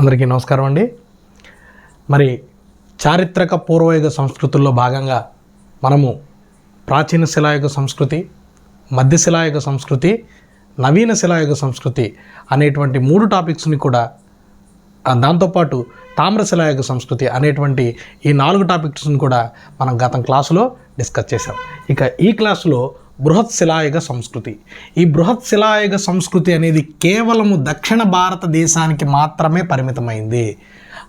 అందరికీ నమస్కారం అండి. మరి చారిత్రక పూర్వయుగ సంస్కృతుల్లో భాగంగా మనము ప్రాచీన శిలాయుగ సంస్కృతి మధ్య శిలాయుగ సంస్కృతి నవీన శిలాయుగ సంస్కృతి అనేటువంటి మూడు టాపిక్స్ని కూడా దాంతోపాటు తామ్ర శిలాయుగ సంస్కృతి అనేటువంటి ఈ నాలుగు టాపిక్స్ని కూడా మనం గత క్లాసులో డిస్కస్ చేశాం. ఇక ఈ క్లాసులో బృహత్ శిలాయుగ సంస్కృతి. ఈ బృహత్ శిలాయుగ సంస్కృతి అనేది కేవలము దక్షిణ భారతదేశానికి మాత్రమే పరిమితమైంది.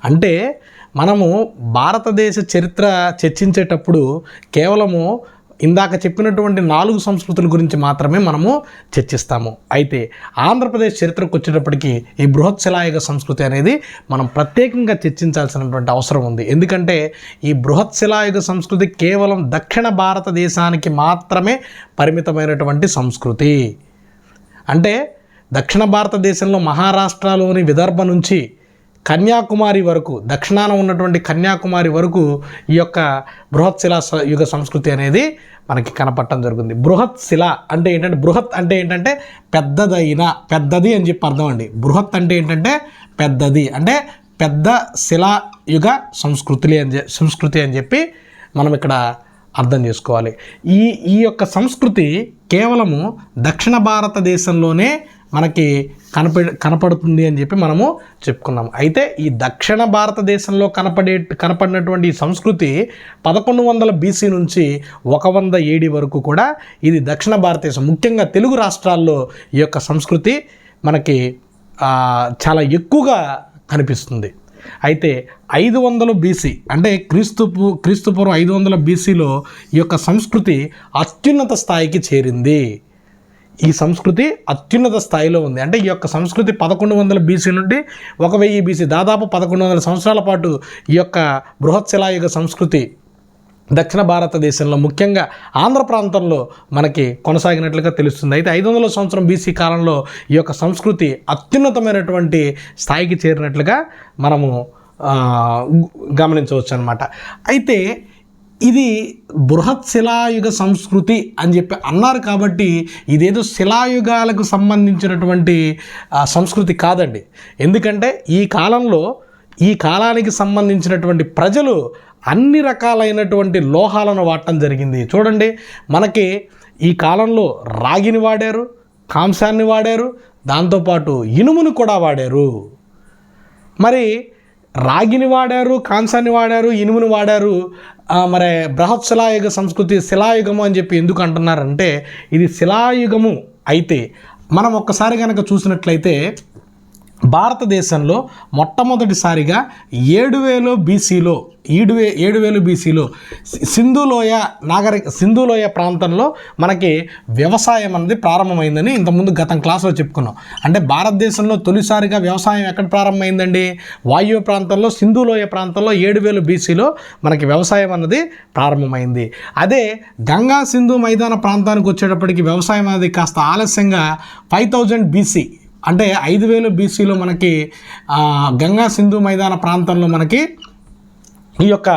అంటే మనము భారతదేశ చరిత్ర చర్చించేటప్పుడు కేవలము ఇందాక చెప్పినటువంటి నాలుగు సంస్కృతుల గురించి మాత్రమే మనము చర్చిస్తాము. అయితే ఆంధ్రప్రదేశ్ చరిత్రకు వచ్చేటప్పటికీ ఈ బృహత్ శిలాయుగ సంస్కృతి అనేది మనం ప్రత్యేకంగా చర్చించాల్సినటువంటి అవసరం ఉంది. ఎందుకంటే ఈ బృహత్ శిలాయుగ సంస్కృతి కేవలం దక్షిణ భారతదేశానికి మాత్రమే పరిమితమైనటువంటి సంస్కృతి. అంటే దక్షిణ భారతదేశంలో మహారాష్ట్రలోని విదర్భ నుంచి కన్యాకుమారి వరకు దక్షిణాన ఉన్నటువంటి కన్యాకుమారి వరకు ఈ యొక్క బృహత్ శిలా యుగ సంస్కృతి అనేది మనకి కనపడటం జరుగుతుంది. బృహత్ శిల అంటే ఏంటంటే బృహత్ అంటే ఏంటంటే పెద్దదైన పెద్దది అని చెప్పి అర్థం అండి. బృహత్ అంటే ఏంటంటే పెద్దది అంటే పెద్ద శిలా యుగ సంస్కృతి అని సంస్కృతి అని చెప్పి మనం ఇక్కడ అర్థం చేసుకోవాలి. ఈ ఈ యొక్క సంస్కృతి కేవలము దక్షిణ భారతదేశంలోనే మనకి కనప కనపడుతుంది అని చెప్పి మనము చెప్పుకున్నాం. అయితే ఈ దక్షిణ భారతదేశంలో కనపడే కనపడినటువంటి ఈ సంస్కృతి పదకొండు వందల బీసీ నుంచి ఒక వంద ఏడి వరకు కూడా ఇది దక్షిణ భారతదేశం ముఖ్యంగా తెలుగు రాష్ట్రాల్లో ఈ యొక్క సంస్కృతి మనకి చాలా ఎక్కువగా కనిపిస్తుంది. అయితే ఐదు వందల బీసీ అంటే క్రీస్తు క్రీస్తుపూర్వం ఐదు వందల బీసీలో ఈ యొక్క సంస్కృతి అత్యున్నత స్థాయికి చేరింది. ఈ సంస్కృతి అత్యున్నత స్థాయిలో ఉంది. అంటే ఈ యొక్క సంస్కృతి పదకొండు వందల బీసీ నుండి ఒక వెయ్యి బీసీ దాదాపు పదకొండు వందల సంవత్సరాల పాటు ఈ యొక్క బృహత్శిలాయుగ సంస్కృతి దక్షిణ భారతదేశంలో ముఖ్యంగా ఆంధ్ర ప్రాంతంలో మనకి కొనసాగినట్లుగా తెలుస్తుంది. అయితే ఐదు వందల సంవత్సరం బీసీ కాలంలో ఈ యొక్క సంస్కృతి అత్యున్నతమైనటువంటి స్థాయికి చేరినట్లుగా మనము గమనించవచ్చు అనమాట అయితే ఇది బృహత్ శిలాయుగ సంస్కృతి అని చెప్పి అన్నారు కాబట్టి ఇదేదో శిలాయుగాలకు సంబంధించినటువంటి సంస్కృతి కాదండి. ఎందుకంటే ఈ కాలంలో ఈ కాలానికి సంబంధించినటువంటి ప్రజలు అన్ని రకాలైనటువంటి లోహాలను వాడటం జరిగింది. చూడండి మనకి ఈ కాలంలో రాగిని వాడారు కాంసాన్ని వాడారు దాంతోపాటు ఇనుమును కూడా వాడారు. మరి రాగిని వాడారు కాంసాన్ని వాడారు ఇనుముని వాడారు మరి బృహత్ శిలాయుగ సంస్కృతి శిలాయుగము అని చెప్పి ఎందుకు అంటున్నారంటే ఇది శిలాయుగము అయితే మనం ఒక్కసారి కనుక చూసినట్లయితే భారతదేశంలో మొట్టమొదటిసారిగా ఏడు వేలు బీసీలో ఏడు వే ఏడు వేలు బీసీలో సింధులోయ నాగరిక సింధులోయ ప్రాంతంలో మనకి వ్యవసాయం అనేది ప్రారంభమైందని ఇంతకుముందు గతం క్లాస్లో చెప్పుకున్నాం. అంటే భారతదేశంలో తొలిసారిగా వ్యవసాయం ఎక్కడ ప్రారంభమైందండి? వాయువ్య ప్రాంతంలో సింధులోయ ప్రాంతంలో ఏడు వేలు బీసీలో మనకి వ్యవసాయం అన్నది ప్రారంభమైంది. అదే గంగా సింధు మైదాన ప్రాంతానికి వచ్చేటప్పటికి వ్యవసాయం అనేది కాస్త ఆలస్యంగా ఫైవ్ థౌజండ్ బీసీ అంటే ఐదు వేలు బీసీలో మనకి గంగా సింధు మైదాన ప్రాంతంలో మనకి ఈ యొక్క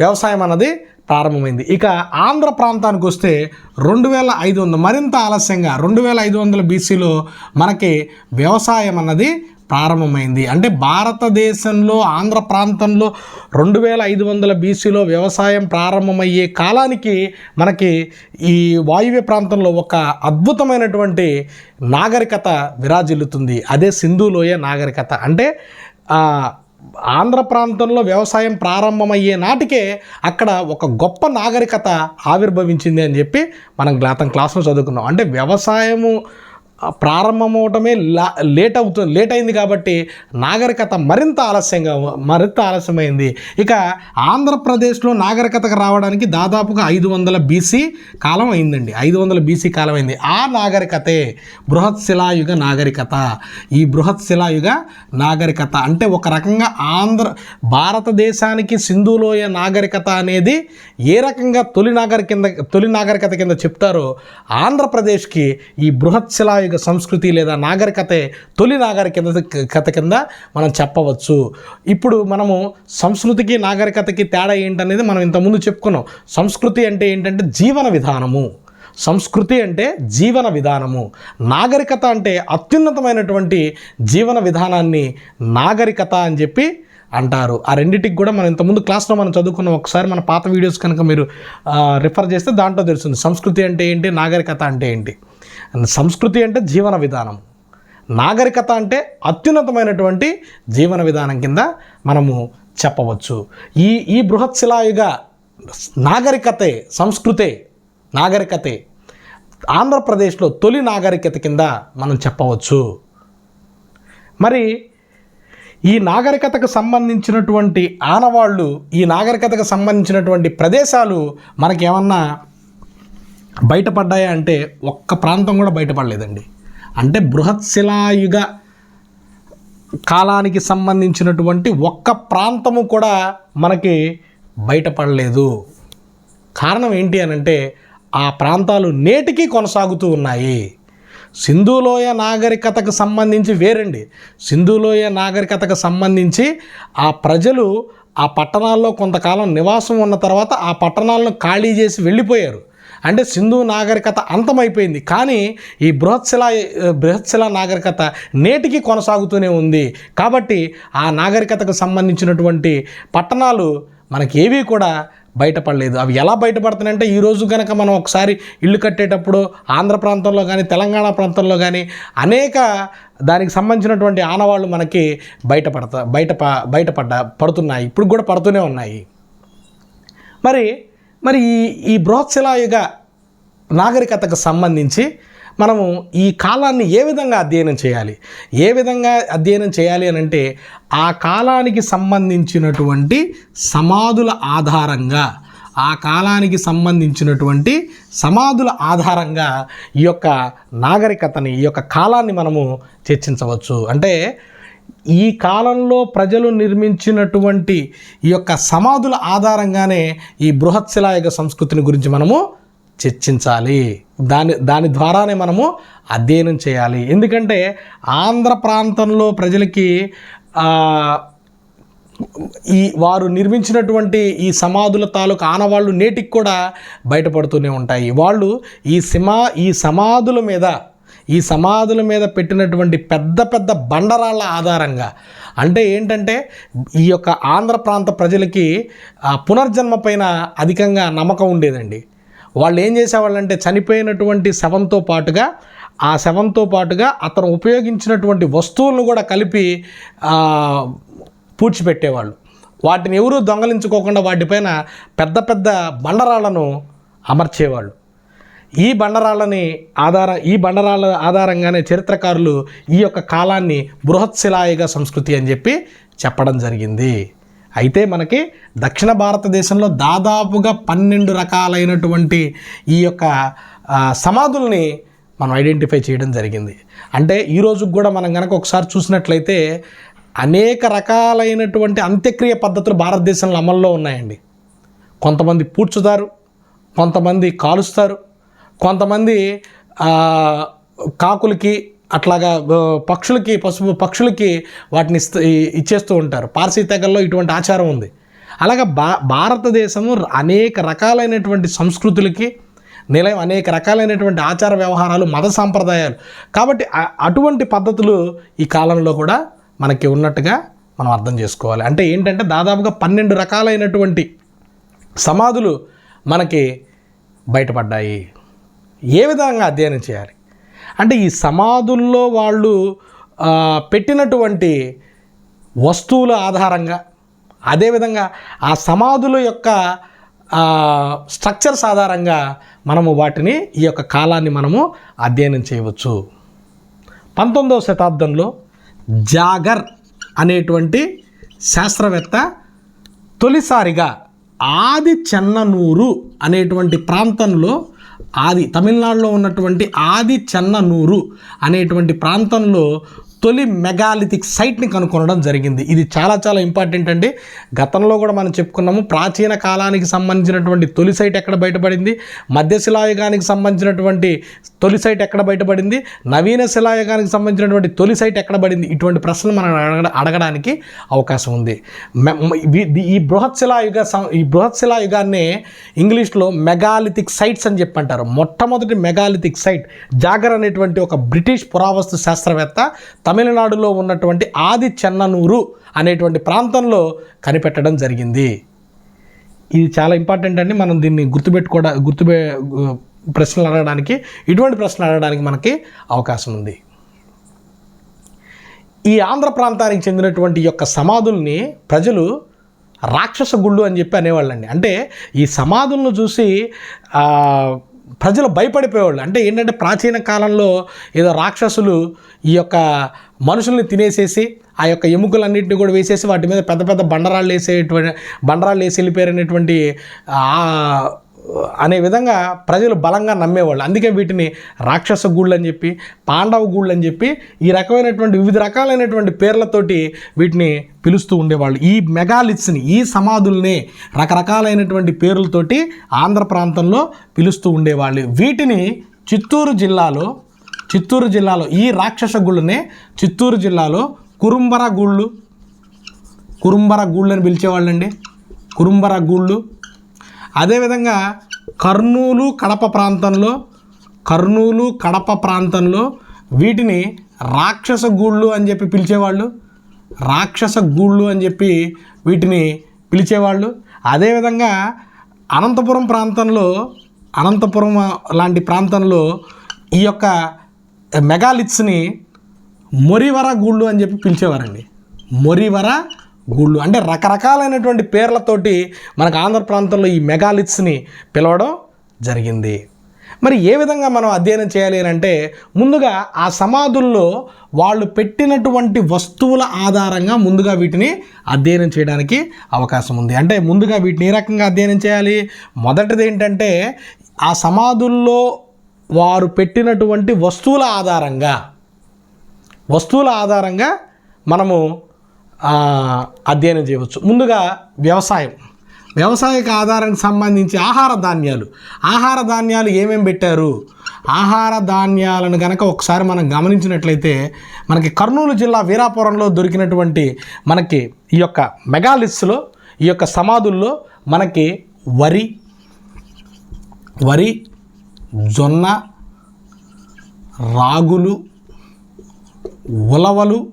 వ్యవసాయం అన్నది ప్రారంభమైంది. ఇక ఆంధ్ర ప్రాంతానికి వస్తే రెండు వేల ఐదు వందలు మరింత ఆలస్యంగా రెండు వేల ఐదు వందల బీసీలో మనకి వ్యవసాయం అన్నది ప్రారంభమైంది. అంటే భారతదేశంలో ఆంధ్ర ప్రాంతంలో రెండు వేల ఐదు వందల బీసీలో వ్యవసాయం ప్రారంభమయ్యే కాలానికి మనకి ఈ వాయువ్య ప్రాంతంలో ఒక అద్భుతమైనటువంటి నాగరికత విరాజిల్లుతుంది. అదే సింధులోయ నాగరికత. అంటే ఆంధ్ర ప్రాంతంలో వ్యవసాయం ప్రారంభమయ్యే నాటికే అక్కడ ఒక గొప్ప నాగరికత ఆవిర్భవించింది అని చెప్పి మనం గతం క్లాస్లో చదువుకున్నాం. అంటే వ్యవసాయము ప్రారంభమవటమే లా లేట్ అవుతుంది లేట్ అయింది కాబట్టి నాగరికత మరింత ఆలస్యంగా మరింత ఆలస్యమైంది. ఇక ఆంధ్రప్రదేశ్లో నాగరికతకు రావడానికి దాదాపుగా ఐదు వందల బీసీ కాలం అయిందండి. ఐదు వందల బీసీ కాలం అయింది. ఆ నాగరికతే బృహత్ శిలాయుగ నాగరికత. ఈ బృహత్ శిలాయుగ నాగరికత. అంటే ఒక రకంగా ఆంధ్ర భారతదేశానికి సింధులోయ నాగరికత అనేది ఏ రకంగా తొలి నాగరిక కింద తొలి నాగరికత కింద చెప్తారో ఆంధ్రప్రదేశ్కి ఈ బృహత్ శిలాయుగ సంస్కృతి లేదా నాగరికతే తొలి నాగరికత కథ కింద మనం చెప్పవచ్చు. ఇప్పుడు మనము సంస్కృతికి నాగరికతకి తేడా ఏంటనేది మనం ఇంతకుముందు చెప్పుకున్నాం. సంస్కృతి అంటే ఏంటంటే జీవన విధానము. సంస్కృతి అంటే జీవన విధానము. నాగరికత అంటే అత్యున్నతమైనటువంటి జీవన విధానాన్ని నాగరికత అని చెప్పి అంటారు. ఆ రెండింటికి కూడా మనం ఇంతకుముందు క్లాస్లో మనం చదువుకున్న. ఒకసారి మన పాత వీడియోస్ కనుక మీరు రిఫర్ చేస్తే దాంట్లో తెలుస్తుంది. సంస్కృతి అంటే ఏంటి? నాగరికత అంటే ఏంటి? సంస్కృతి అంటే జీవన విధానం. నాగరికత అంటే అత్యున్నతమైనటువంటి జీవన విధానం కింద మనము చెప్పవచ్చు. ఈ ఈ బృహత్శిలాయుగ నాగరికతే సంస్కృతే నాగరికతే ఆంధ్రప్రదేశ్లో తొలి నాగరికత కింద మనం చెప్పవచ్చు. మరి ఈ నాగరికతకు సంబంధించినటువంటి ఆనవాళ్ళు ఈ నాగరికతకు సంబంధించినటువంటి ప్రదేశాలు మనకేమన్నా బయటపడ్డాయా అంటే ఒక్క ప్రాంతం కూడా బయటపడలేదండి. అంటే బృహత్ శిలాయుగ కాలానికి సంబంధించినటువంటి ఒక్క ప్రాంతము కూడా మనకి బయటపడలేదు. కారణం ఏంటి అని అంటే ఆ ప్రాంతాలు నేటికీ కొనసాగుతూ ఉన్నాయి. సింధులోయ నాగరికతకు సంబంధించి వేరండి. సింధులోయ నాగరికతకు సంబంధించి ఆ ప్రజలు ఆ పట్టణాల్లో కొంతకాలం నివాసం ఉన్న తర్వాత ఆ పట్టణాలను ఖాళీ చేసి వెళ్ళిపోయారు. అంటే సింధు నాగరికత అంతమైపోయింది. కానీ ఈ బృహత్శిల బృహత్శిల నాగరికత నేటికి కొనసాగుతూనే ఉంది. కాబట్టి ఆ నాగరికతకు సంబంధించినటువంటి పట్టణాలు మనకి ఏవి కూడా బయటపడలేదు. అవి ఎలా బయటపడుతున్నాయంటే ఈరోజు కనుక మనం ఒకసారి ఇల్లు కట్టేటప్పుడు ఆంధ్ర ప్రాంతంలో కానీ తెలంగాణ ప్రాంతంలో కానీ అనేక దానికి సంబంధించినటువంటి ఆనవాళ్ళు మనకి బయటపడతా బయట బయటపడ్డ పడుతున్నాయి. ఇప్పుడు కూడా పడుతూనే ఉన్నాయి. మరి మరి ఈ ఈ బ్రోత్సలాయుగ నాగరికతకు సంబంధించి మనము ఈ కాలాన్ని ఏ విధంగా అధ్యయనం చేయాలి? ఏ విధంగా అధ్యయనం చేయాలి అని అంటే ఆ కాలానికి సంబంధించినటువంటి సమాధుల ఆధారంగా ఆ కాలానికి సంబంధించినటువంటి సమాధుల ఆధారంగా ఈ యొక్క నాగరికతని ఈ యొక్క కాలాన్ని మనము చర్చించవచ్చు. అంటే ఈ కాలంలో ప్రజలు నిర్మించినటువంటి ఈ యొక్క సమాధుల ఆధారంగానే ఈ బృహత్శిలాయుగ సంస్కృతిని గురించి మనము చర్చించాలి. దాని దాని ద్వారానే మనము అధ్యయనం చేయాలి. ఎందుకంటే ఆంధ్ర ప్రాంతంలో ప్రజలకి ఈ వారు నిర్మించినటువంటి ఈ సమాధుల తాలూకు ఆనవాళ్ళు నేటికి కూడా బయటపడుతూనే ఉంటాయి. వాళ్ళు ఈ సిమా ఈ సమాధుల మీద ఈ సమాధుల మీద పెట్టినటువంటి పెద్ద పెద్ద బండరాళ్ళ ఆధారంగా. అంటే ఏంటంటే ఈ యొక్క ఆంధ్ర ప్రాంత ప్రజలకి పునర్జన్మ పైన అధికంగా నమ్మకం ఉండేదండి. వాళ్ళు ఏం చేసేవాళ్ళంటే చనిపోయినటువంటి శవంతో పాటుగా ఆ శవంతో పాటుగా అతను ఉపయోగించినటువంటి వస్తువులను కూడా కలిపి పూడ్చిపెట్టేవాళ్ళు. వాటిని ఎవరూ దొంగలించుకోకుండా వాటిపైన పెద్ద పెద్ద బండరాళ్ళను అమర్చేవాళ్ళు. ఈ బండరాళ్ళని ఆధార ఈ బండరాళ్ళ ఆధారంగానే చరిత్రకారులు ఈ యొక్క కాలాన్ని బృహత్శిలాయుగ సంస్కృతి అని చెప్పి చెప్పడం జరిగింది. అయితే మనకి దక్షిణ భారతదేశంలో దాదాపుగా పన్నెండు రకాలైనటువంటి ఈ యొక్క సమాధుల్ని మనం ఐడెంటిఫై చేయడం జరిగింది. అంటే ఈ కూడా మనం కనుక ఒకసారి చూసినట్లయితే అనేక రకాలైనటువంటి అంత్యక్రియ పద్ధతులు భారతదేశంలో అమల్లో ఉన్నాయండి. కొంతమంది పూడ్చుతారు కొంతమంది కాలుస్తారు కొంతమంది కాకులకి అట్లాగా పక్షులకి పశువు పక్షులకి వాటిని ఇచ్చేస్తూ ఉంటారు. పార్సీ తెగల్లో ఇటువంటి ఆచారం ఉంది. అలాగా భా భారతదేశము అనేక రకాలైనటువంటి సంస్కృతులకి నిలయం అనేక రకాలైనటువంటి ఆచార వ్యవహారాలు మత సాంప్రదాయాలు. కాబట్టి అటువంటి పద్ధతులు ఈ కాలంలో కూడా మనకి ఉన్నట్టుగా మనం అర్థం చేసుకోవాలి. అంటే ఏంటంటే దాదాపుగా పన్నెండు రకాలైనటువంటి సమాధులు మనకి బయటపడ్డాయి. ఏ విధంగా అధ్యయనం చేయాలి? అంటే ఈ సమాధుల్లో వాళ్ళు పెట్టినటువంటి వస్తువుల ఆధారంగా అదేవిధంగా ఆ సమాధుల యొక్క స్ట్రక్చర్స్ ఆధారంగా మనము వాటిని ఈ యొక్క కాలాన్ని మనము అధ్యయనం చేయవచ్చు. పంతొమ్మిదవ శతాబ్దంలో జాగర్ అనేటువంటి శాస్త్రవేత్త తొలిసారిగా ఆది చెన్ననూరు అనేటువంటి ప్రాంతంలో ఆది తమిళనాడులో ఉన్నటువంటి ఆది చెన్ననూరు అనేటువంటి ప్రాంతంలో తొలి మెగాలిథిక్ సైట్ని కనుక్కొనడం జరిగింది. ఇది చాలా చాలా ఇంపార్టెంట్ అండి. గతంలో కూడా మనం చెప్పుకున్నాము ప్రాచీన కాలానికి సంబంధించినటువంటి తొలి సైట్ ఎక్కడ బయటపడింది? మధ్య శిలాయుగానికి సంబంధించినటువంటి తొలి సైట్ ఎక్కడ బయటపడింది? నవీన శిలాయుగానికి సంబంధించినటువంటి తొలి సైట్ ఎక్కడ పడింది? ఇటువంటి ప్రశ్నలు మనం అడగ అడగడానికి అవకాశం ఉంది. ఈ బృహత్ శిలాయుగ ఈ బృహత్ శిలాయుగాన్ని ఇంగ్లీష్లో మెగాలిథిక్ సైట్స్ అని చెప్పి అంటారు మొట్టమొదటి మెగాలిథిక్ సైట్ జాగర్ అనేటువంటి ఒక బ్రిటిష్ పురావస్తు శాస్త్రవేత్త తమిళనాడులో ఉన్నటువంటి ఆది చెన్ననూరు అనేటువంటి ప్రాంతంలో కనిపెట్టడం జరిగింది. ఇది చాలా ఇంపార్టెంట్ అండి. మనం దీన్ని గుర్తుపెట్టుకోవడా గుర్తుపె ప్రశ్నలు అడగడానికి ఇటువంటి ప్రశ్నలు అడగడానికి మనకి అవకాశం ఉంది. ఈ ఆంధ్ర ప్రాంతానికి చెందినటువంటి యొక్క సమాధుల్ని ప్రజలు రాక్షస గుళ్ళు అని చెప్పి అనేవాళ్ళండి. అంటే ఈ సమాధులను చూసి ప్రజలు భయపడిపోయేవాళ్ళు. అంటే ఏంటంటే ప్రాచీన కాలంలో ఏదో రాక్షసులు ఈ యొక్క మనుషుల్ని తినేసేసి ఆ యొక్క ఎముకలన్నింటినీ కూడా వేసేసి వాటి మీద పెద్ద పెద్ద బండరాళ్ళు వేసేటువంటి బండరాళ్ళు వేసి వెళ్ళిపోయారనేటువంటి ఆ అనే విధంగా ప్రజలు బలంగా నమ్మేవాళ్ళు. అందుకే వీటిని రాక్షస గూళ్ళు అని చెప్పి పాండవ గూళ్ళు అని చెప్పి ఈ రకమైనటువంటి వివిధ రకాలైనటువంటి పేర్లతోటి వీటిని పిలుస్తూ ఉండేవాళ్ళు. ఈ మెగాలిత్స్ని ఈ సమాధుల్ని రకరకాలైనటువంటి పేర్లతోటి ఆంధ్ర ప్రాంతంలో పిలుస్తూ ఉండేవాళ్ళు. వీటిని చిత్తూరు జిల్లాలో చిత్తూరు జిల్లాలో ఈ రాక్షస గుళ్ళనే చిత్తూరు జిల్లాలో కురుంబర గూళ్ళు కురుంబర గూళ్ళు అని పిలిచేవాళ్ళండి. కురుంబర గూళ్ళు అదేవిధంగా కర్నూలు కడప ప్రాంతంలో కర్నూలు కడప ప్రాంతంలో వీటిని రాక్షస గూళ్ళు అని చెప్పి పిలిచేవాళ్ళు రాక్షస గూళ్ళు అని చెప్పి వీటిని పిలిచేవాళ్ళు. అదేవిధంగా అనంతపురం ప్రాంతంలో అనంతపురం లాంటి ప్రాంతంలో ఈ యొక్క మెగాలిత్స్ని మొరివర గూళ్ళు అని చెప్పి పిలిచేవారండి. మొరివర గూళ్ళు అంటే రకరకాలైనటువంటి పేర్లతోటి మనకు ఆంధ్ర ప్రాంతంలో ఈ మెగాలిత్స్ని పిలవడం జరిగింది. మరి ఏ విధంగా మనం అధ్యయనం చేయాలి అని అంటే ముందుగా ఆ సమాధుల్లో వాళ్ళు పెట్టినటువంటి వస్తువుల ఆధారంగా ముందుగా వీటిని అధ్యయనం చేయడానికి అవకాశం ఉంది. అంటే ముందుగా వీటిని ఏ రకంగా అధ్యయనం చేయాలి? మొదటిది ఏంటంటే ఆ సమాధుల్లో వారు పెట్టినటువంటి వస్తువుల ఆధారంగా వస్తువుల ఆధారంగా మనము అధ్యయనం చేయవచ్చు. ముందుగా వ్యవసాయం. వ్యవసాయక ఆధారానికి సంబంధించి ఆహార ధాన్యాలు. ఆహార ధాన్యాలు ఏమేమి పెట్టారు? ఆహార ధాన్యాలను కనుక ఒకసారి మనం గమనించినట్లయితే మనకి కర్నూలు జిల్లా వీరాపురంలో దొరికినటువంటి మనకి ఈ యొక్క మెగాలిస్లో ఈ యొక్క సమాధుల్లో మనకి వరి వరి జొన్న రాగులు ఉలవలు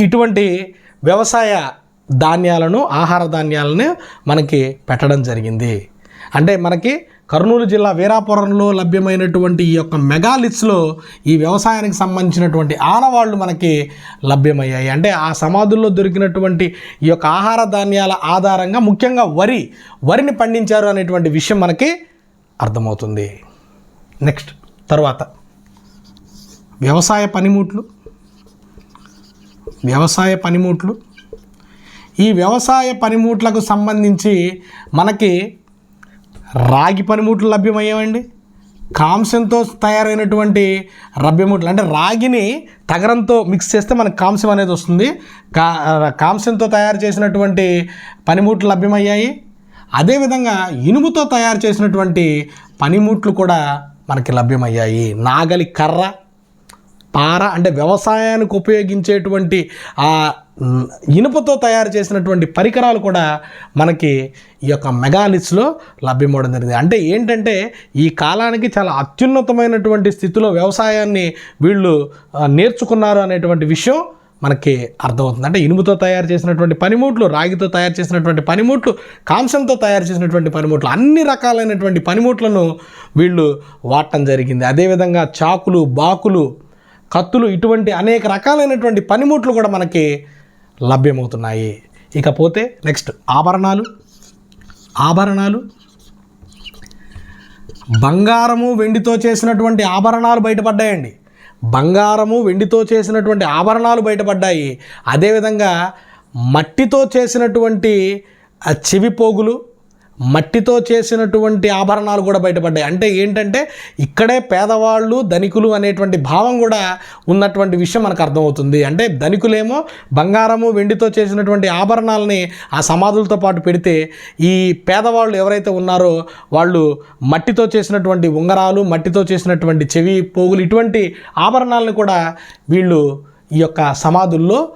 ఇటువంటి వ్యవసాయ ధాన్యాలను ఆహార ధాన్యాలను మనకి పెట్టడం జరిగింది. అంటే మనకి కర్నూలు జిల్లా వీరాపురంలో లభ్యమైనటువంటి ఈ యొక్క మెగాలిట్స్లో ఈ వ్యవసాయానికి సంబంధించినటువంటి ఆనవాళ్ళు మనకి లభ్యమయ్యాయి. అంటే ఆ సమాధుల్లో దొరికినటువంటి ఈ యొక్క ఆహార ధాన్యాల ఆధారంగా ముఖ్యంగా వరి వరిని పండించారు అనేటువంటి విషయం మనకి అర్థమవుతుంది. నెక్స్ట్ తర్వాత. వ్యవసాయ పనిముట్లు వ్యవసాయ పనిముట్లు. ఈ వ్యవసాయ పనిముట్లకు సంబంధించి మనకి రాగి పనిముట్లు లభ్యమయ్యేవండి కాంస్యంతో తయారైనటువంటి రబ్బెముట్లు. అంటే రాగిని తగరంతో మిక్స్ చేస్తే మనకు కాంస్యం అనేది వస్తుంది. కా కాంస్యంతో తయారు చేసినటువంటి పనిముట్లు లభ్యమయ్యాయి. అదేవిధంగా ఇనుముతో తయారు చేసినటువంటి పనిముట్లు కూడా మనకి లభ్యమయ్యాయి. నాగలి కర్ర పార అంటే వ్యవసాయానికి ఉపయోగించేటువంటి ఆ ఇనుపతో తయారు చేసినటువంటి పరికరాలు కూడా మనకి ఈ యొక్క మెగాలిత్స్లో లభ్యమవడం జరిగింది. అంటే ఏంటంటే ఈ కాలానికి చాలా అత్యున్నతమైనటువంటి స్థితిలో వ్యవసాయాన్ని వీళ్ళు నేర్చుకున్నారు అనేటువంటి విషయం మనకి అర్థమవుతుంది. అంటే ఇనుముతో తయారు చేసినటువంటి పనిముట్లు రాగితో తయారు చేసినటువంటి పనిముట్లు కాంసంతో తయారు చేసినటువంటి పనిముట్లు అన్ని రకాలైనటువంటి పనిముట్లను వీళ్ళు వాడటం జరిగింది. అదేవిధంగా చాకులు బాకులు కత్తులు ఇటువంటి అనేక రకాలైనటువంటి పనిముట్లు కూడా మనకి లభ్యమవుతున్నాయి. ఇకపోతే నెక్స్ట్ ఆభరణాలు ఆభరణాలు బంగారము వెండితో చేసినటువంటి ఆభరణాలు బయటపడ్డాయండి. బంగారము వెండితో చేసినటువంటి ఆభరణాలు బయటపడ్డాయి. అదేవిధంగా మట్టితో చేసినటువంటి చెవి పోగులు మట్టితో చేసినటువంటి ఆభరణాలు కూడా బయటపడ్డాయి. అంటే ఏంటంటే ఇక్కడే పేదవాళ్ళు ధనికులు అనేటువంటి భావం కూడా ఉన్నటువంటి విషయం మనకు అర్థమవుతుంది. అంటే ధనికులేమో బంగారము వెండితో చేసినటువంటి ఆభరణాలని ఆ సమాధులతో పాటు పెడితే ఈ పేదవాళ్ళు ఎవరైతే ఉన్నారో వాళ్ళు మట్టితో చేసినటువంటి ఉంగరాలు మట్టితో చేసినటువంటి చెవి పోగులు ఇటువంటి ఆభరణాలను కూడా వీళ్ళు ఈ యొక్క సమాధుల్లో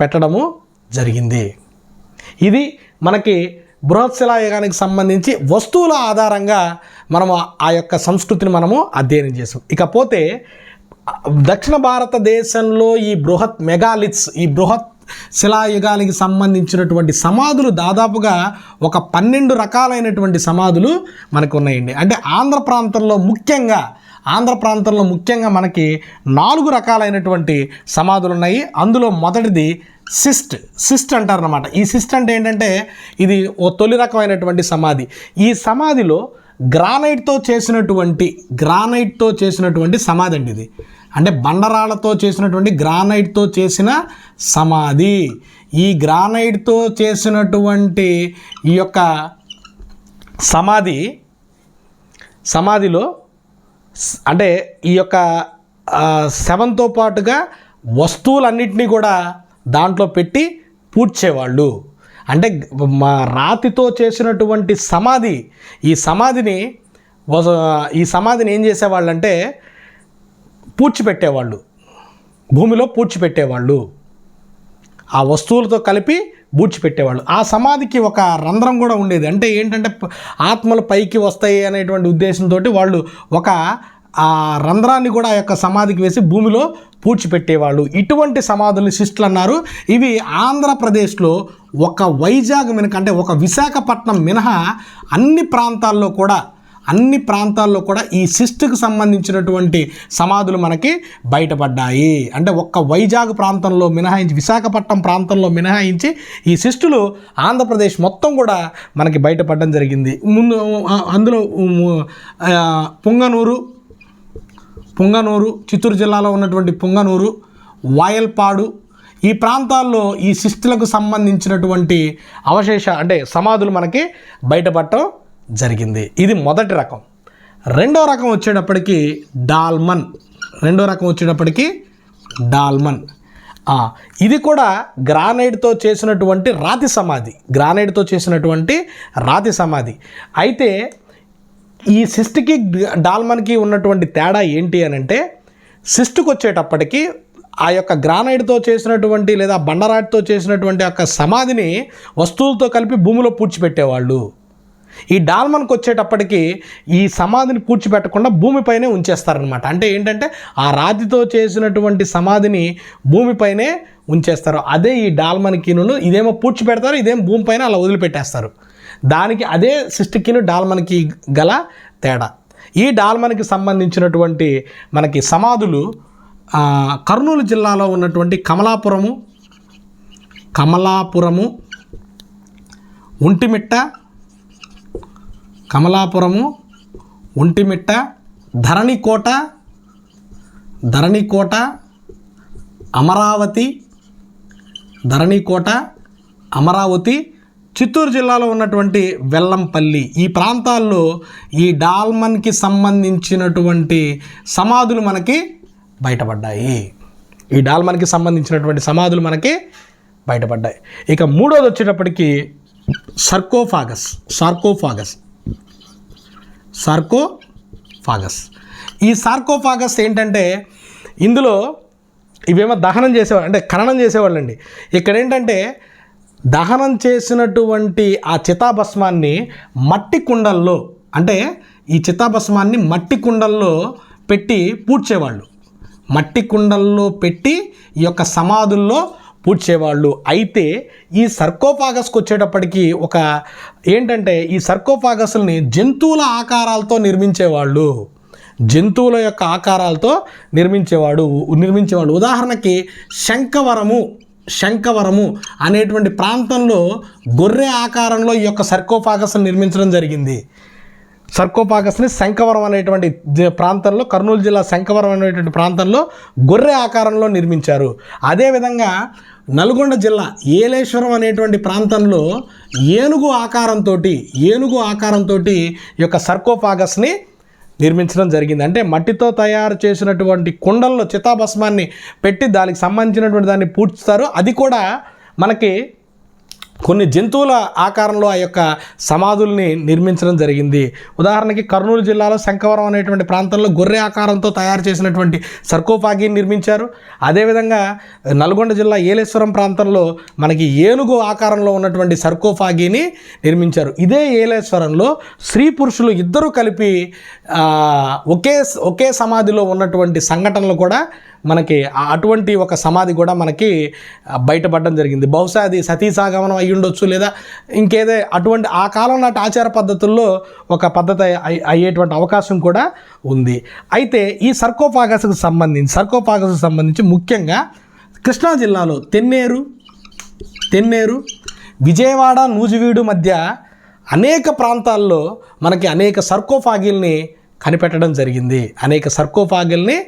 పెట్టడము జరిగింది. ఇది మనకి బృహత్శిలాయుగానికి సంబంధించి వస్తువుల ఆధారంగా మనము ఆ యొక్క సంస్కృతిని మనము అధ్యయనం చేసాం. ఇకపోతే దక్షిణ భారతదేశంలో ఈ బృహత్ మెగాలిత్స్ ఈ బృహత్ శిలాయుగానికి సంబంధించినటువంటి సమాధులు దాదాపుగా ఒక పన్నెండు రకాలైనటువంటి సమాధులు మనకు ఉన్నాయండి అంటే ఆంధ్ర ప్రాంతంలో ముఖ్యంగా ఆంధ్ర ప్రాంతంలో ముఖ్యంగా మనకి నాలుగు రకాలైనటువంటి సమాధులు ఉన్నాయి అందులో మొదటిది సిస్ట్ సిస్ట్ అంటారనమాట ఈ సిస్ట్ అంటే ఏంటంటే ఇది ఓ తొలి రకమైనటువంటి సమాధి. ఈ సమాధిలో గ్రానైట్తో చేసినటువంటి గ్రానైట్తో చేసినటువంటి సమాధి అండి ఇది. అంటే బండరాళ్ళతో చేసినటువంటి గ్రానైట్తో చేసిన సమాధి. ఈ గ్రానైట్తో చేసినటువంటి ఈ యొక్క సమాధి సమాధిలో అంటే ఈ యొక్క శవంతో పాటుగా వస్తువులన్నింటినీ కూడా దాంట్లో పెట్టి పూడ్చేవాళ్ళు. అంటే మా రాతితో చేసినటువంటి సమాధి ఈ సమాధిని ఈ సమాధిని ఏం చేసేవాళ్ళు అంటే పూడ్చిపెట్టేవాళ్ళు. భూమిలో పూడ్చిపెట్టేవాళ్ళు. ఆ వస్తువులతో కలిపి పూడ్చిపెట్టేవాళ్ళు. ఆ సమాధికి ఒక రంధ్రం కూడా ఉండేది. అంటే ఏంటంటే ఆత్మలు పైకి వస్తాయి అనేటువంటి ఉద్దేశంతో వాళ్ళు ఒక ఆ రంధ్రాన్ని కూడా ఆ యొక్క సమాధికి వేసి భూమిలో పూడ్చిపెట్టేవాళ్ళు. ఇటువంటి సమాధులు శిష్టులు అన్నారు ఇవి ఆంధ్రప్రదేశ్లో ఒక వైజాగ్ మినక అంటే ఒక విశాఖపట్నం మినహా అన్ని ప్రాంతాల్లో కూడా అన్ని ప్రాంతాల్లో కూడా ఈ సిస్ట్కి సంబంధించినటువంటి సమాధులు మనకి బయటపడ్డాయి. అంటే ఒక్క వైజాగ్ ప్రాంతంలో మినహాయించి విశాఖపట్నం ప్రాంతంలో మినహాయించి ఈ సిస్టులు ఆంధ్రప్రదేశ్ మొత్తం కూడా మనకి బయటపడడం జరిగింది. ముందు అందులో పుంగనూరు పుంగనూరు చిత్తూరు జిల్లాలో ఉన్నటువంటి పుంగనూరు వాయల్పాడు ఈ ప్రాంతాల్లో ఈ శిస్తులకు సంబంధించినటువంటి అవశేష అంటే సమాధులు మనకి బయటపడటం జరిగింది. ఇది మొదటి రకం. రెండో రకం వచ్చేటప్పటికి డాల్మన్. రెండో రకం వచ్చేటప్పటికి డాల్మన్. ఇది కూడా గ్రానైట్తో చేసినటువంటి రాతి సమాధి. గ్రానైట్తో చేసినటువంటి రాతి సమాధి. అయితే ఈ సిస్ట్కి డాల్మన్కి ఉన్నటువంటి తేడా ఏంటి అని అంటే సిస్ట్కి వచ్చేటప్పటికి ఆ యొక్క గ్రానైట్తో చేసినటువంటి లేదా బండరాటితో చేసినటువంటి యొక్క సమాధిని వస్తువులతో కలిపి భూమిలో పూడ్చిపెట్టేవాళ్ళు. ఈ డాల్మన్కి వచ్చేటప్పటికి ఈ సమాధిని పూడ్చిపెట్టకుండా భూమిపైనే ఉంచేస్తారనమాట అంటే ఏంటంటే ఆ రాతితో చేసినటువంటి సమాధిని భూమిపైనే ఉంచేస్తారు. అదే ఈ డాల్మన్కిను ఇదేమో పూడ్చిపెడతారు ఇదేమో భూమిపైన అలా వదిలిపెట్టేస్తారు. దానికి అదే సిస్టిక్కిను డాల్మన్కి గల తేడా. ఈ డాల్మన్కి సంబంధించినటువంటి మనకి సమాధులు కర్నూలు జిల్లాలో ఉన్నటువంటి కమలాపురము కమలాపురము ఒంటిమిట్ట కమలాపురము ఒంటిమిట్ట ధరణికోట ధరణికోట అమరావతి ధరణికోట అమరావతి చిత్తూరు జిల్లాలో ఉన్నటువంటి వెల్లంపల్లి ఈ ప్రాంతాల్లో ఈ డాల్మన్కి సంబంధించినటువంటి సమాధులు మనకి బయటపడ్డాయి. ఈ డాల్మన్కి సంబంధించినటువంటి సమాధులు మనకి బయటపడ్డాయి. ఇక మూడోది వచ్చేటప్పటికి సర్కోఫాగస్ సార్కోఫాగస్ సార్కోఫాగస్. ఈ సార్కోఫాగస్ ఏంటంటే ఇందులో ఇవేమో దహనం చేసేవాళ్ళు అంటే ఖననం చేసేవాళ్ళండి. ఇక్కడ ఏంటంటే దహనం చేసినటువంటి ఆ చితాభస్మాన్ని మట్టి కుండల్లో అంటే ఈ చితాభస్మాన్ని మట్టి కుండల్లో పెట్టి పూడ్చేవాళ్ళు. మట్టి కుండల్లో పెట్టి ఈ యొక్క సమాధుల్లో పూడ్చేవాళ్ళు. అయితే ఈ సర్కోఫాగస్కి వచ్చేటప్పటికి ఒక ఏంటంటే ఈ సర్కోఫాగస్ని జంతువుల ఆకారాలతో నిర్మించేవాళ్ళు. జంతువుల యొక్క ఆకారాలతో నిర్మించేవాడు నిర్మించేవాడు ఉదాహరణకి శంఖవరము శంఖవరము అనేటువంటి ప్రాంతంలో గొర్రె ఆకారంలో ఈ యొక్క సర్కోఫాగస్ని నిర్మించడం జరిగింది. సర్కోపాగస్ని శంఖవరం అనేటువంటి ప్రాంతంలో కర్నూలు జిల్లా శంఖవరం అనేటువంటి ప్రాంతంలో గొర్రె ఆకారంలో నిర్మించారు. అదేవిధంగా నల్గొండ జిల్లా ఏలేశ్వరం అనేటువంటి ప్రాంతంలో ఏనుగు ఆకారంతో ఏనుగు ఆకారంతో ఈ యొక్క సర్కోపాగస్ని నిర్మించడం జరిగింది. అంటే మట్టితో తయారు చేసినటువంటి కుండల్లో చితాభస్మాన్ని పెట్టి దానికి సంబంధించినటువంటి దాన్ని పూడ్చుతారు. అది కూడా మనకి కొన్ని జంతువుల ఆకారంలో ఆ యొక్క సమాధుల్ని నిర్మించడం జరిగింది. ఉదాహరణకి కర్నూలు జిల్లాలో శంఖవరం అనేటువంటి ప్రాంతంలో గొర్రె ఆకారంతో తయారు చేసినటువంటి సర్కోఫాగిని నిర్మించారు. అదేవిధంగా నల్గొండ జిల్లా ఏలేశ్వరం ప్రాంతంలో మనకి ఏనుగు ఆకారంలో ఉన్నటువంటి సర్కోఫాగిని నిర్మించారు. ఇదే ఏలేశ్వరంలో స్త్రీ పురుషులు ఇద్దరూ కలిపి ఒకే ఒకే సమాధిలో ఉన్నటువంటి సంఘటనలు కూడా మనకి ఆ- అటువంటి ఒక సమాధి కూడా మనకి బయటపడడం జరిగింది. బహుశా అది సతీసాగమనం అయి ఉండొచ్చు లేదా ఇంకేదే అటువంటి ఆ కాలం నాటి ఆచార పద్ధతుల్లో ఒక పద్ధతి అయ్యేటువంటి అవకాశం కూడా ఉంది. అయితే ఈ సర్కోపాగస్కు సంబంధించి సర్కోపాగస్కు సంబంధించి ముఖ్యంగా కృష్ణా జిల్లాలో తెన్నేరు తెన్నేరు విజయవాడ నూజివీడు మధ్య అనేక ప్రాంతాల్లో మనకి అనేక సర్కోఫాగిల్ని కనిపెట్టడం జరిగింది. అనేక సర్కోఫాగిల్ని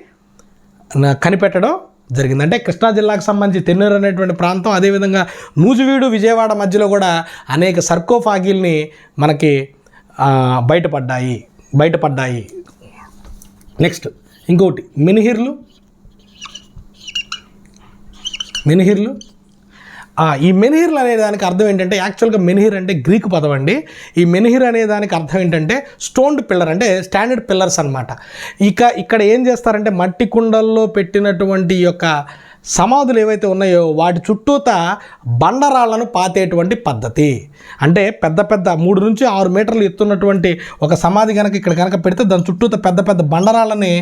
కనిపెట్టడం జరిగింది. అంటే కృష్ణా జిల్లాకు సంబంధించి తెన్నూరు అనేటువంటి ప్రాంతం అదేవిధంగా నూజువీడు విజయవాడ మధ్యలో కూడా అనేక సర్కోఫాగిల్ని మనకి బయటపడ్డాయి బయటపడ్డాయి. నెక్స్ట్ ఇంకోటి మినిహిర్లు. మినిహిర్లు. ఈ మెనిహిర్లు అనే దానికి అర్థం ఏంటంటే యాక్చువల్గా మెనిహిర్ అంటే గ్రీకు పదం అండి. ఈ మెనిహిర్ అనే దానికి అర్థం ఏంటంటే స్టోన్డ్ పిల్లర్ అంటే స్టాండర్డ్ పిల్లర్స్ అన్నమాట. ఇక ఇక్కడ ఏం చేస్తారంటే మట్టి కుండల్లో పెట్టినటువంటి యొక్క సమాధులు ఏవైతే ఉన్నాయో వాటి చుట్టూత బండరాళ్ళను పాతేటువంటి పద్ధతి. అంటే పెద్ద పెద్ద మూడు నుంచి ఆరు మీటర్లు ఎత్తున్నటువంటి ఒక సమాధి కనుక ఇక్కడ కనుక పెడితే దాని చుట్టూత పెద్ద పెద్ద బండరాళ్ళని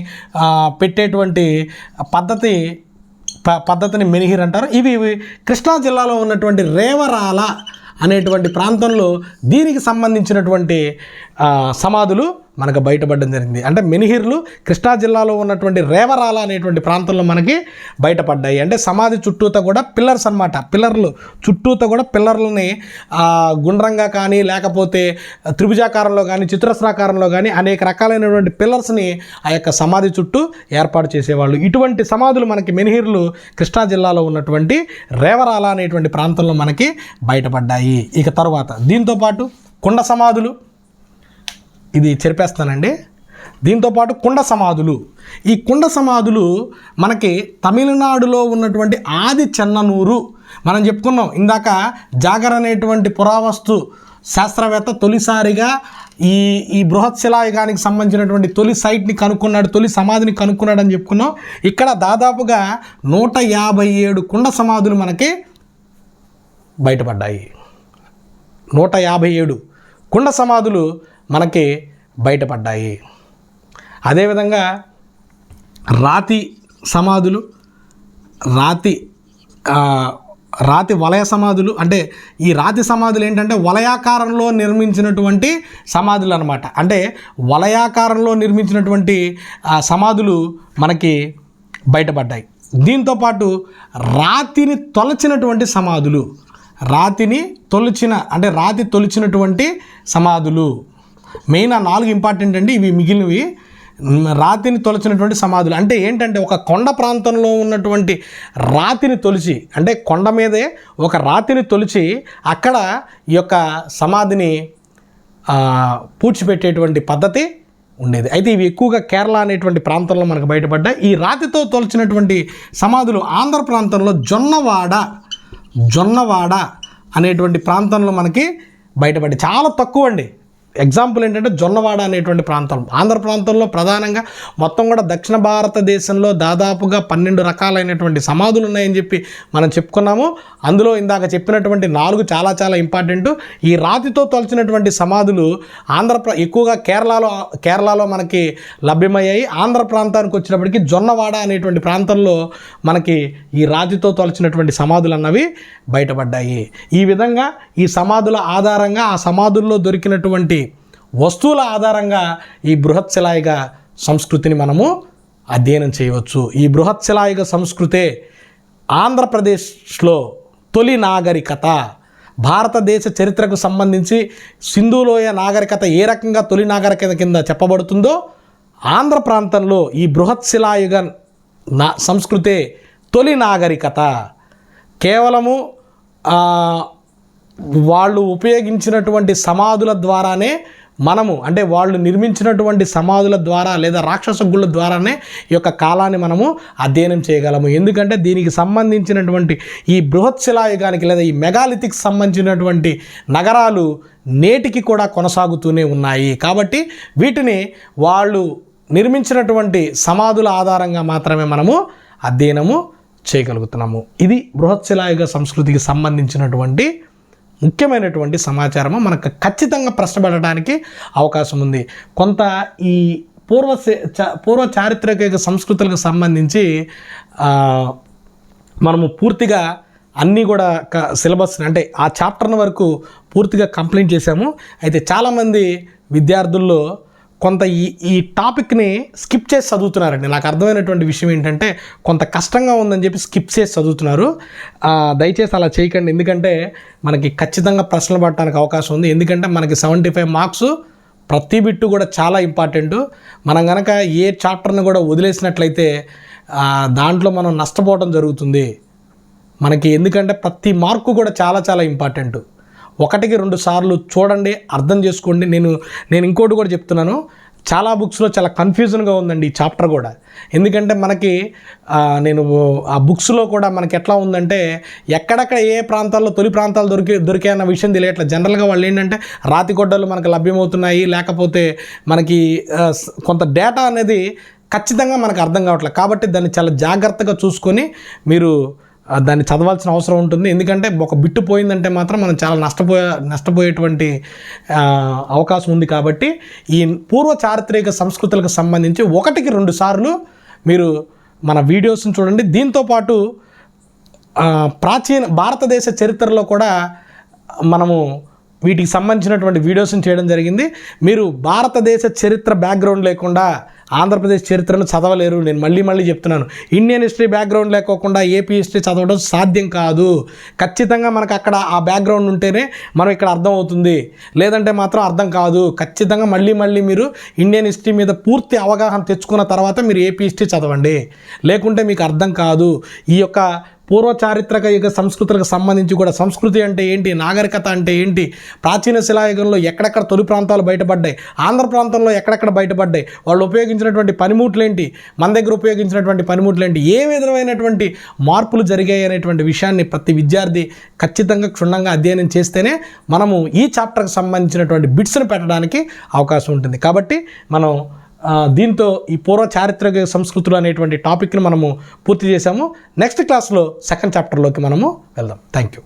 పెట్టేటువంటి పద్ధతి పద్ధతిని మెనిహిర్ అంటారు ఇవి ఇవి కృష్ణా జిల్లాలో ఉన్నటువంటి రేవరాల అనేటువంటి ప్రాంతంలో దీనికి సంబంధించినటువంటి సమాధులు మనకు బయటపడడం జరిగింది. అంటే మెనిహిర్లు కృష్ణా జిల్లాలో ఉన్నటువంటి రేవరాల అనేటువంటి ప్రాంతంలో మనకి బయటపడ్డాయి. అంటే సమాధి చుట్టూత కూడా పిల్లర్స్ అన్నమాట. పిల్లర్లు చుట్టూత కూడా పిల్లర్లని గుండ్రంగా కానీ లేకపోతే త్రిభుజాకారంలో కానీ చిత్రస్రాకారంలో కానీ అనేక రకాలైనటువంటి పిల్లర్స్ని ఆ యొక్క సమాధి చుట్టూ ఏర్పాటు చేసేవాళ్ళు. ఇటువంటి సమాధులు మనకి మెనిహిర్లు కృష్ణా జిల్లాలో ఉన్నటువంటి రేవరాల అనేటువంటి ప్రాంతంలో మనకి బయటపడ్డాయి. ఇక తర్వాత దీంతో పాటు కుండ సమాధులు ఇది చెరిపేస్తానండి దీంతోపాటు కుండ సమాధులు. ఈ కుండ సమాధులు మనకి తమిళనాడులో ఉన్నటువంటి ఆది చెన్ననూరు మనం చెప్పుకున్నాం. ఇందాక జాగర్ అనేటువంటి పురావస్తు శాస్త్రవేత్త తొలిసారిగా ఈ ఈ బృహత్ శిలాయుగానికి సంబంధించినటువంటి తొలి సైట్ని కనుక్కున్నాడు తొలి సమాధిని కనుక్కున్నాడు అని చెప్పుకున్నాం. ఇక్కడ దాదాపుగా నూట యాభై ఏడు కుండ సమాధులు మనకి బయటపడ్డాయి. నూట యాభై ఏడు కుండ సమాధులు మనకి బయటపడ్డాయి. అదేవిధంగా రాతి సమాధులు రాతి రాతి వలయ సమాధులు అంటే ఈ రాతి సమాధులు ఏంటంటే వలయాకారంలో నిర్మించినటువంటి సమాధులు అనమాట అంటే వలయాకారంలో నిర్మించినటువంటి సమాధులు మనకి బయటపడ్డాయి. దీంతోపాటు రాతిని తొలచినటువంటి సమాధులు రాతిని తొలిచిన అంటే రాతి తొలిచినటువంటి సమాధులు. మెయిన్ ఆ నాలుగు ఇంపార్టెంట్ అండి ఇవి మిగిలినవి. రాతిని తొలచినటువంటి సమాధులు. అంటే ఏంటంటే ఒక కొండ ప్రాంతంలో ఉన్నటువంటి రాతిని తొలిచి అంటే కొండ మీదే ఒక రాతిని తొలిచి అక్కడ ఈ యొక్క సమాధిని పూడ్చిపెట్టేటువంటి పద్ధతి ఉండేది. అయితే ఇవి ఎక్కువగా కేరళ అనేటువంటి ప్రాంతంలో మనకు బయటపడ్డాయి. ఈ రాతితో తొలిచినటువంటి సమాధులు ఆంధ్ర ప్రాంతంలో జొన్నవాడ జొన్నవాడ అనేటువంటి ప్రాంతంలో మనకి బయటపడి చాలా తక్కువ అండి ఎగ్జాంపుల్ ఏంటంటే జొన్నవాడ అనేటువంటి ప్రాంతం. ఆంధ్ర ప్రాంతంలో ప్రధానంగా మొత్తం కూడా దక్షిణ భారతదేశంలో దాదాపుగా పన్నెండు రకాలైనటువంటి సమాధులు ఉన్నాయని చెప్పి మనం చెప్పుకున్నాము. అందులో ఇందాక చెప్పినటువంటి నాలుగు చాలా చాలా ఇంపార్టెంట్ ఈ రాతితో తొలచినటువంటి సమాధులు ఆంధ్ర ఎక్కువగా కేరళలో కేరళలో మనకి లభ్యమయ్యాయి. ఆంధ్ర ప్రాంతానికి వచ్చినప్పటికీ జొన్నవాడ అనేటువంటి ప్రాంతంలో మనకి ఈ రాతితో తొలచినటువంటి సమాధులు అన్నవి బయటపడ్డాయి. ఈ విధంగా ఈ సమాధుల ఆధారంగా ఆ సమాధుల్లో దొరికినటువంటి వస్తువుల ఆధారంగా ఈ బృహత్ శిలాయుగ సంస్కృతిని మనము అధ్యయనం చేయవచ్చు. ఈ బృహత్ శిలాయుగ సంస్కృతే ఆంధ్రప్రదేశ్లో తొలి నాగరికత. భారతదేశ చరిత్రకు సంబంధించి సింధులోయ నాగరికత ఏ రకంగా తొలి నాగరికత కింద చెప్పబడుతుందో ఆంధ్ర ప్రాంతంలో ఈ బృహత్ శిలాయుగ నా సంస్కృతే తొలి నాగరికత. కేవలము వాళ్ళు ఉపయోగించినటువంటి సమాధుల ద్వారానే మనము అంటే వాళ్ళు నిర్మించినటువంటి సమాధుల ద్వారా లేదా రాక్షస గుళ్ళ ద్వారానే ఈ యొక్క కాలాన్ని మనము అధ్యయనం చేయగలము. ఎందుకంటే దీనికి సంబంధించినటువంటి ఈ బృహత్శిలాయుగానికి లేదా ఈ మెగాలిథిక్ సంబంధించినటువంటి నగరాలు నేటికి కూడా కొనసాగుతూనే ఉన్నాయి. కాబట్టి వీటిని వాళ్ళు నిర్మించినటువంటి సమాధుల ఆధారంగా మాత్రమే మనము అధ్యయనము చేయగలుగుతున్నాము. ఇది బృహత్శిలాయుగ సంస్కృతికి సంబంధించినటువంటి ముఖ్యమైనటువంటి సమాచారము మనకు ఖచ్చితంగా ప్రశ్న అవకాశం ఉంది. కొంత ఈ పూర్వ చ- పూర్వ చారిత్రక సంస్కృతులకు సంబంధించి మనము పూర్తిగా అన్నీ కూడా క సిలబస్ అంటే ఆ చాప్టర్ వరకు పూర్తిగా కంప్లీట్ చేశాము. అయితే చాలామంది విద్యార్థుల్లో కొంత ఈ ఈ టాపిక్ని స్కిప్ చేసి చదువుతున్నారండి. నాకు అర్థమైనటువంటి విషయం ఏంటంటే కొంత కష్టంగా ఉందని చెప్పి స్కిప్ చేసి చదువుతున్నారు. దయచేసి అలా చేయకండి. ఎందుకంటే మనకి ఖచ్చితంగా ప్రశ్నలు పడటానికి అవకాశం ఉంది. ఎందుకంటే మనకి సెవెంటీ ఫైవ్ మార్క్స్ ప్రతి బిట్టు కూడా చాలా ఇంపార్టెంట్. మనం కనుక ఏ చాప్టర్ని కూడా వదిలేసినట్లయితే దాంట్లో మనం నష్టపోవడం జరుగుతుంది. మనకి ఎందుకంటే ప్రతి మార్కు కూడా చాలా చాలా ఇంపార్టెంట్. ఒకటికి రెండు సార్లు చూడండి అర్థం చేసుకోండి. నేను నేను ఇంకోటి కూడా చెప్తున్నాను. చాలా బుక్స్లో చాలా కన్ఫ్యూజన్గా ఉందండి ఈ చాప్టర్ కూడా. ఎందుకంటే మనకి నేను ఆ బుక్స్లో కూడా మనకి ఎట్లా ఉందంటే ఎక్కడెక్కడ ఏ ప్రాంతాల్లో తొలి ప్రాంతాలు దొరికి దొరికాయి అన్న విషయం తెలియట్లేదు. జనరల్గా వాళ్ళు ఏంటంటే రాతి గొడ్డలు మనకు లభ్యమవుతున్నాయి లేకపోతే మనకి కొంత డేటా అనేది ఖచ్చితంగా మనకు అర్థం కావట్లేదు. కాబట్టి దాన్ని చాలా జాగ్రత్తగా చూసుకొని మీరు దాన్ని చదవాల్సిన అవసరం ఉంటుంది. ఎందుకంటే ఒక బిట్టు పోయిందంటే మాత్రం మనం చాలా నష్టపోయే నష్టపోయేటువంటి అవకాశం ఉంది కాబట్టి ఈ పూర్వ చారిత్రక సంస్కృతులకు సంబంధించి ఒకటికి రెండు సార్లు మీరు మన వీడియోస్ని చూడండి. దీంతోపాటు ప్రాచీన భారతదేశ చరిత్రలో కూడా మనము వీటికి సంబంధించినటువంటి వీడియోస్ని చేయడం జరిగింది. మీరు భారతదేశ చరిత్ర బ్యాక్గ్రౌండ్ లేకుండా ఆంధ్రప్రదేశ్ చరిత్రను చదవలేరు. నేను మళ్ళీ మళ్ళీ చెప్తున్నాను. ఇండియన్ హిస్టరీ బ్యాక్గ్రౌండ్ లేకోకుండా ఏపీ హిస్టరీ చదవడం సాధ్యం కాదు. ఖచ్చితంగా మనకు అక్కడ ఆ బ్యాక్గ్రౌండ్ ఉంటేనే మనం ఇక్కడ అర్థం అవుతుంది. లేదంటే మాత్రం అర్థం కాదు. ఖచ్చితంగా మళ్ళీ మళ్ళీ మీరు ఇండియన్ హిస్టరీ మీద పూర్తి అవగాహన తెచ్చుకున్న తర్వాత మీరు ఏపీ హిస్టరీ చదవండి. లేకుంటే మీకు అర్థం కాదు. ఈ యొక్క పూర్వ చారిత్రక యుగ సంస్కృతులకు సంబంధించి కూడా సంస్కృతి అంటే ఏంటి? నాగరికత అంటే ఏంటి? ప్రాచీన శిలాయుగంలో ఎక్కడెక్కడ తొలి ప్రాంతాలు బయటపడ్డాయి? ఆంధ్ర ప్రాంతంలో ఎక్కడెక్కడ బయటపడ్డాయి? వాళ్ళు ఉపయోగించినటువంటి పనిముట్లు ఏంటి మన దగ్గర ఉపయోగించినటువంటి పనిముట్లు ఏంటి ఏ విధమైనటువంటి మార్పులు జరిగాయి అనేటువంటి విషయాన్ని ప్రతి విద్యార్థి ఖచ్చితంగా క్షుణ్ణంగా అధ్యయనం చేస్తేనే మనము ఈ చాప్టర్కి సంబంధించినటువంటి బిట్స్ని పెట్టడానికి అవకాశం ఉంటుంది. కాబట్టి మనం దీంతో ఈ పూర్వ చారిత్రక సంస్కృతులు అనేటువంటి టాపిక్ని మనము పూర్తి చేసాము నెక్స్ట్ క్లాస్లో సెకండ్ చాప్టర్లోకి మనము వెళ్దాం. Thank you.